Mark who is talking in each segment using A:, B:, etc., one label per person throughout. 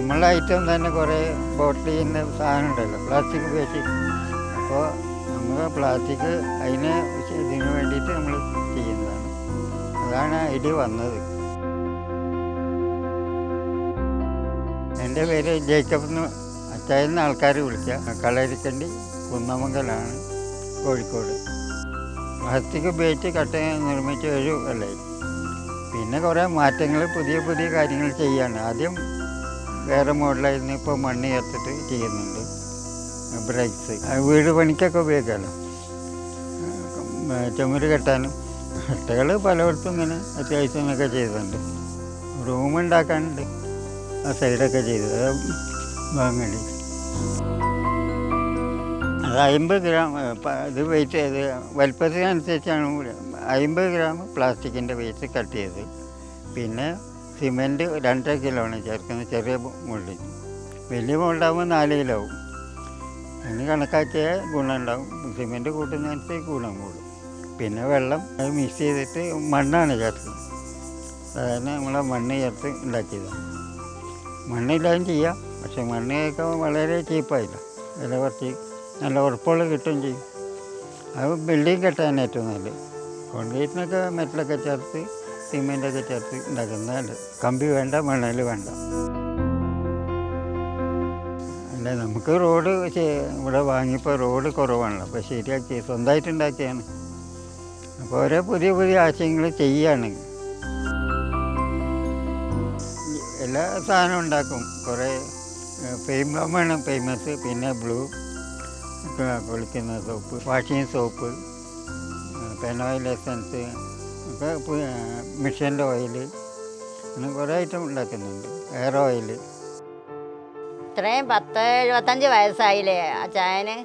A: നമ്മളെ ഐറ്റം തന്നെ കുറേ ബോട്ടിൽ ചെയ്യുന്ന സാധനം ഉണ്ടല്ലോ പ്ലാസ്റ്റിക് ഉപയോഗിച്ച്. അപ്പോൾ നമുക്ക് പ്ലാസ്റ്റിക് അതിന് ഇതിന് വേണ്ടിയിട്ട് നമ്മൾ ചെയ്യുന്നതാണ്. അതാണ് ഐഡിയ വന്നത്. എന്റെ പേര് ജേക്കബ് എന്ന് അച്ചായെന്ന് ആൾക്കാർ വിളിക്കുക. കളരിക്കണ്ടി കുന്നമംഗലാണ് കോഴിക്കോട്. പ്ലാസ്റ്റിക് ഉപയോഗിച്ച് കട്ട നിർമ്മിച്ച ഒരു അല്ലേ? പിന്നെ കുറേ മാറ്റങ്ങൾ പുതിയ പുതിയ കാര്യങ്ങൾ ചെയ്യാണ്. ആദ്യം വേറെ മോഡലായിരുന്നു ഇപ്പോൾ മണ്ണ് ചേർത്തിട്ട് ചെയ്യുന്നുണ്ട്. ബ്രൈസ് വീട് പണിക്കൊക്കെ ഉപയോഗിക്കാമല്ലോ ചുമര് കെട്ടാനും കട്ടകൾ പലയിടത്തും ഇങ്ങനെ അത്യാവശ്യമൊക്കെ ചെയ്തിട്ടുണ്ട്. റൂം ഉണ്ടാക്കാനുണ്ട്. ആ സൈഡൊക്കെ ചെയ്തത് വാങ്ങേണ്ടി അത് അമ്പത് ഗ്രാം ഇത് വെയിറ്റ് ചെയ്ത് വലിപ്പത്തിനനുസരിച്ചാണ്. അമ്പത് ഗ്രാം പ്ലാസ്റ്റിക്കിന്റെ വെയിറ്റ് കട്ട് ചെയ്ത്. പിന്നെ സിമെന്റ് രണ്ടര കിലോ ആണ് ചേർക്കുന്നത് ചെറിയ മുള്ളി. വലിയ മുള്ളാകുമ്പോൾ നാല് കിലോ ആവും. അതിന് കണക്കാക്കിയ ഗുണമുണ്ടാവും. സിമെന്റ് കൂട്ടുന്നതനുസരിച്ച് ഗുണം കൂടും. പിന്നെ വെള്ളം അത് മിക്സ് ചെയ്തിട്ട് മണ്ണാണ് ചേർക്കുന്നത് സാധാരണ നമ്മളെ മണ്ണ് ചേർത്ത് ഉണ്ടാക്കിയതാണ്. മണ്ണില്ലാതും ചെയ്യാം. പക്ഷെ മണ്ണൊക്കെ വളരെ ചീപ്പായില്ല വില കുറച്ച് നല്ല ഉറപ്പുള്ള കിട്ടുകയും ചെയ്യും. അത് ബിൽഡിങ് കെട്ടാൻ ഏറ്റവും നല്ലത്. കോൺക്രീറ്റിനൊക്കെ മെറ്റലൊക്കെ ചേർത്ത് സിമെന്റൊക്കെ ചേർത്ത് ഉണ്ടാക്കുന്നുണ്ട് കമ്പി വേണ്ട മണൽ വേണ്ട. അല്ല നമുക്ക് റോഡ് ഇവിടെ വാങ്ങിയപ്പോൾ റോഡ് കുറവാണല്ലോ. അപ്പോൾ ശരിയാക്കി സ്വന്തമായിട്ട് ഉണ്ടാക്കിയാണ് അപ്പോൾ ഓരോ പുതിയ പുതിയ ആശയങ്ങൾ ചെയ്യാണ്. എല്ലാ സാധനവും ഉണ്ടാക്കും. കുറേ ഫെയിമാണ് ഫേമസ് പിന്നെ ബ്ലൂ കുളിക്കുന്ന സോപ്പ് വാഷിംഗ് സോപ്പ് പെനോയിൽ എസൻസ് ഒക്കെ മിഷീന്റെ ഓയിൽ അങ്ങനെ കുറേ ഐറ്റം ഉണ്ടാക്കുന്നുണ്ട്. എയർ ഓയിൽ
B: ഇത്രയും പത്ത് എഴുപത്തഞ്ച് വയസ്സായില്ലേ അച്ചായന്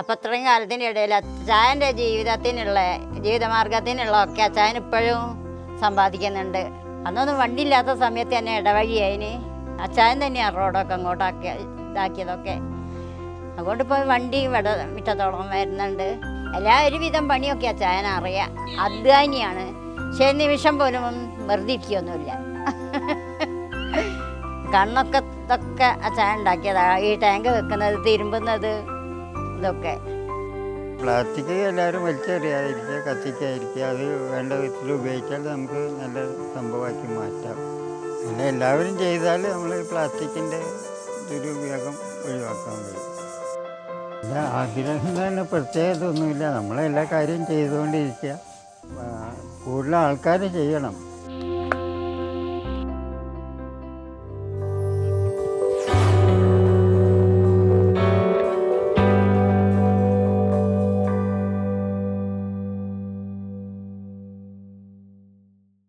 B: അപ്പം ഇത്രയും കാലത്തിന്റെ ഇടയിൽ അച്ചായന്റെ ജീവിതത്തിനുള്ള ജീവിതമാർഗത്തിനുള്ള ഒക്കെ അച്ചായൻ ഇപ്പോഴും സമ്പാദിക്കുന്നുണ്ട്. അന്നൊന്നും വണ്ടി ഇല്ലാത്ത സമയത്ത് തന്നെ ഇടവഴിയായിന്. അച്ചായൻ തന്നെയാണ് റോഡൊക്കെ അങ്ങോട്ടൊക്കെ ഇതാക്കിയതൊക്കെ. അതുകൊണ്ട് ഇപ്പോൾ വണ്ടി ഇവിടെ വിറ്റത്തോളം വരുന്നുണ്ട്. എല്ലാ ഒരുവിധം പണിയൊക്കെ അച്ചായൻ അറിയാം അധ്വാനിയാണ് പക്ഷേ നിമിഷം പോലും വെറുതെ ഇരിക്കുകയൊന്നുമില്ല. കണ്ണൊക്കെ ഇതൊക്കെ അച്ചായൻ ഉണ്ടാക്കിയതാ. ഈ ടാങ്ക് വെക്കുന്നത് തിരുമ്പുന്നത് ഇതൊക്കെ.
A: പ്ലാസ്റ്റിക് എല്ലാവരും വലിച്ചെറിയാതിരിക്കുക കത്തിക്കാതിരിക്കുക അത് വേണ്ട വിധത്തിൽ ഉപയോഗിച്ചാൽ നമുക്ക് നല്ല സംഭവമാക്കി മാറ്റാം. പിന്നെ എല്ലാവരും ചെയ്താൽ നമ്മൾ പ്ലാസ്റ്റിക്കിന്റെ ദുരുപയോഗം ഒഴിവാക്കാൻ കഴിയും. ആഗ്രഹം തന്നെ പ്രത്യേകത ഒന്നുമില്ല. നമ്മളെല്ലാ കാര്യം ചെയ്തുകൊണ്ടിരിക്കുക. കൂടുതൽ ആൾക്കാർ ചെയ്യണം.